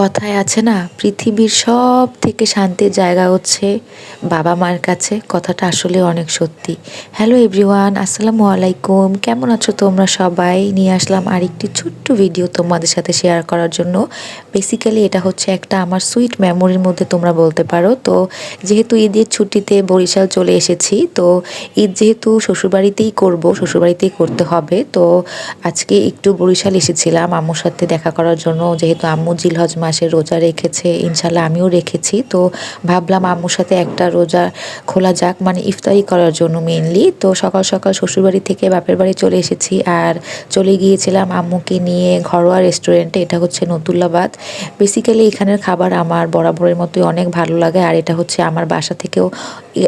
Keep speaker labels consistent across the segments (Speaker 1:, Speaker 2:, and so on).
Speaker 1: কথায় আছে না, পৃথিবীর সব থেকে শান্তির জায়গা হচ্ছে বাবা মার কাছে। কথাটা আসলে অনেক সত্যি। হ্যালো এভরিওয়ান আসসালামু আলাইকুম। কেমন আছো তোমরা সবাই? নিয়ে আসলাম আরেকটি ছোট্ট ভিডিও তোমাদের সাথে শেয়ার করার জন্য। বেসিক্যালি এটা হচ্ছে একটা আমার সুইট মেমোরির মধ্যে তোমরা বলতে পারো। তো যেহেতু ঈদের ছুটিতে বরিশাল চলে এসেছি, তো ঈদ যেহেতু শ্বশুরবাড়িতেই করব, শ্বশুরবাড়িতেই করতে হবে। তো আজকে একটু বরিশাল এসেছিলাম আম্মুর সাথে দেখা করার জন্য। যেহেতু আম্মু জিলহজ মাসে রোজা রেখেছে, ইনশাল্লাহ আমিও রেখেছি। তো ভাবলাম আম্মুর সাথে একটা রোজা খোলা যাক মানে ইফতারি করার জন্য মেনলি তো সকাল সকাল শ্বশুরবাড়ি থেকে বাপের বাড়ি চলে এসেছি আর চলে গিয়েছিলাম আম্মুকে নিয়ে ঘরোয়া রেস্টুরেন্টে এটা হচ্ছে নতুল্লাবাদ। বেসিক্যালি এখানের খাবার আমার বরাবরের মতোই অনেক ভালো লাগে আর এটা হচ্ছে আমার বাসা থেকেও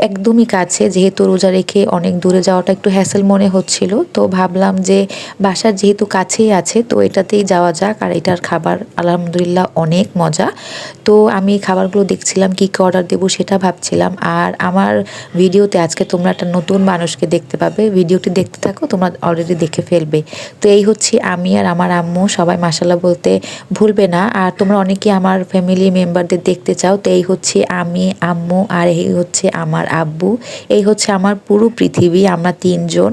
Speaker 1: একদমই কাছে। যেহেতু রোজা রেখে অনেক দূরে যাওয়াটা একটু হ্যাসেল মনে হচ্ছিল, তো ভাবলাম যে বাসার যেহেতু কাছেই আছে, তো এটাতেই যাওয়া যাক। আর এটার খাবার আলহামদুলিল্লাহ অনেক মজা। তো আমি খাবারগুলো দেখছিলাম, কী কী অর্ডার দেবো সেটা ভাবছিলাম। আর আমার ভিডিওতে আজকে তোমরা একটা নতুন মানুষকে দেখতে পাবে। ভিডিওটি দেখতে থাকো, তোমরা অলরেডি দেখে ফেলবে। তো এই হচ্ছে আমি আর আমার আম্মু, সবাই মাসাল্লাহ বলতে ভুলবে না। আর তোমরা অনেকেই আমার ফ্যামিলি মেম্বারদের দেখতে চাও, তো এই হচ্ছে আমি, আম্মু আর এই হচ্ছে আমার আব্বু। এই হচ্ছে আমার পুরো পৃথিবী, আমরা তিনজন।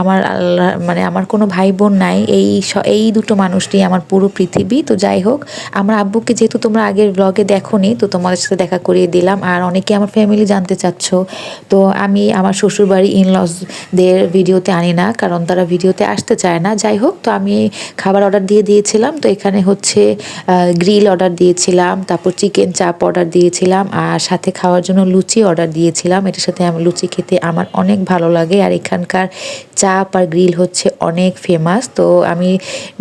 Speaker 1: আমার আল্লাহ মানে আমার কোনো ভাই বোন নাই। এই এই দুটো মানুষটি আমার পুরো পৃথিবী। তো যাই হোক, আমার আব্বুকে যেহেতু তোমরা আগের ব্লগে দেখো তো তোমাদের সাথে দেখা করিয়ে দিলাম। আর অনেকে আমার ফ্যামিলি জানতে চাচ্ছ, তো আমি আমার শ্বশুরবাড়ি ইনলসদের ভিডিওতে আনি না, কারণ তারা ভিডিওতে আসতে চায় না। যাই হোক, তো আমি খাবার অর্ডার দিয়ে দিয়েছিলাম, তো এখানে হচ্ছে গ্রিল অর্ডার দিয়েছিলাম, তারপর চিকেন চাপ অর্ডার দিয়েছিলাম, আর সাথে খাওয়ার জন্য লুচি অর্ডার দিয়েছিলাম। এটার সাথে আমি, লুচি খেতে আমার অনেক ভালো লাগে, আর এখানকার চাপ আর গ্রিল হচ্ছে অনেক ফেমাস তো আমি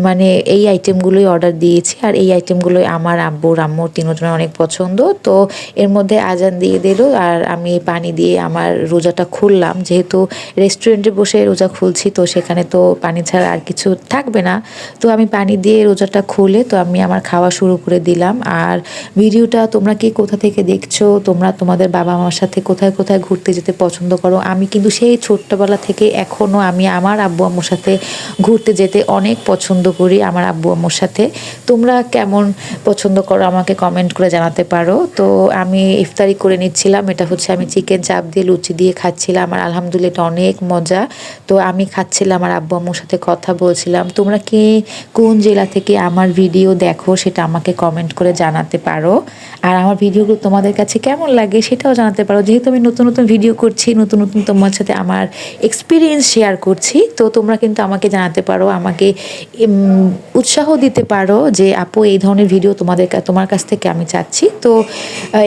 Speaker 1: মানে এই আইটেমগুলোই অর্ডার দিয়েছি, আর এই আইটেমগুলোই আমার আব্বুর আম্মুর তিনজনের অনেক পছন্দ। তো এর মধ্যে আজান দিয়ে দিল আর আমি পানি দিয়ে আমার রোজাটা খুললাম। যেহেতু রেস্টুরেন্টে বসে রোজা খুলছি, তো সেখানে তো পানি ছাড়া আর কিছু থাকবে না। তো আমি পানি দিয়ে রোজাটা খুলে তো আমি আমার খাওয়া শুরু করে দিলাম। আর ভিডিওটা তোমরা কি কোথা থেকে দেখছ, তোমরা তোমাদের বাবা মার সাথে কোথায় কোথায় ঘুরতে যেতে পছন্দ করো? আমি কিন্তু সেই ছোট্টবেলা থেকে এখনও আমি আমার আব্বু আম্মুর সাথে ঘুরতে যেতে অনেক পছন্দ করি আমার আব্বু আম্মুর সাথে। তোমরা কেমন পছন্দ করো, আমাকে কমেন্ট করে জানাতে পারো। তো আমি ইফতারি করে নিচ্ছিলাম, এটা হচ্ছে আমি চিকেন চাপ দিয়ে লুচি দিয়ে খাচ্ছিলাম আর আলহামদুলিল্লাহ এটা অনেক মজা। তো আমি খাচ্ছিলাম আমার আব্বু আম্মুর সাথে কথা বলছিলাম। তোমরা কি কোন জেলা থেকে আমার ভিডিও দেখো সেটা আমাকে কমেন্ট করে জানাতে পারো। আর আমার ভিডিওগুলো তোমাদের কাছে কেমন লাগে সেটাও জানাতে পারো। যেহেতু আমি নতুন নতুন ভিডিও করছি, নতুন নতুন তোমার সাথে আমার এক্সপিরিয়েন্স শেয়ার করছি, তো তোমরা কিন্তু আমাকে জানাতে পারো, আমাকে উৎসাহ দিতে পারো যে, আপু, এই ধরনের ভিডিও তোমাদের তোমার কাছ থেকে আমি চাচ্ছি। তো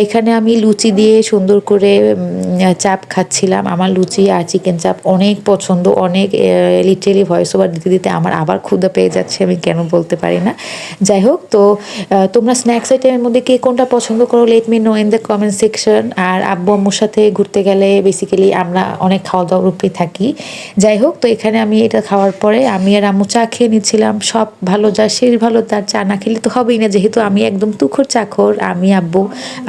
Speaker 1: এখানে আমি লুচি দিয়ে সুন্দর করে চাপ খাচ্ছিলাম। আমার লুচি আর চিকেন চাপ অনেক পছন্দ, অনেক লিটারেলি ভয়েস ওভার দিতে দিতে আমার আবার ক্ষুদা পেয়ে যাচ্ছে, আমি কেন বলতে পারি না। যাই হোক, তো তোমরা স্ন্যাক্স আইটেমের মধ্যে কে কোনটা পছন্দ করো let me know in the comment section আর আব্বু, আম্মুর সাথে ঘুরতে গেলে বেসিক্যালি আমরা অনেক খাওয়া দাওয়া রূপে থাকি। যাই হোক, তো এখানে আমি এটা খাওয়ার পরে আমি আর আম্মু চা খেয়ে নিচ্ছিলাম। সব ভালো যা শেষ ভালো, তার চা না খেলে তো হবেই না যেহেতু আমি একদম তুখর চাখর, আমি, আব্বু,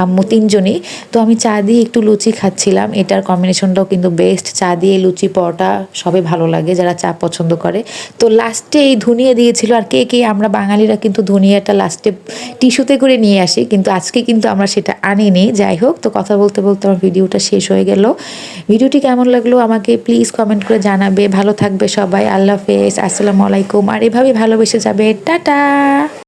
Speaker 1: আম্মু তিনজনই। তো আমি চা দিয়ে একটু লুচি খাচ্ছিলাম। এটার কম্বিনেশনটাও কিন্তু বেস্ট চা দিয়ে লুচি, পরোটা সবে ভালো লাগে যারা চা পছন্দ করে। তো লাস্টে এই ধুনিয়া দিয়েছিল আর কে কে, আমরা বাঙালিরা কিন্তু ধুনিয়াটা লাস্টে টিস্যুতে করে নিয়ে আসি। কিন্তু আজকে কিন্তু আমরা সেটা আনিনি। যাই হোক, তো কথা বলতে বলতে আমার ভিডিওটা শেষ হয়ে গেল। ভিডিওটি কেমন লাগল আমাকে প্লিজ কমেন্ট করে জানাবে। ভালো থাকবে সবাই। আল্লাহ হাফেজ। আসসালামু আলাইকুম। আর এভাবে ভালোবেসে যাবে। টাটা!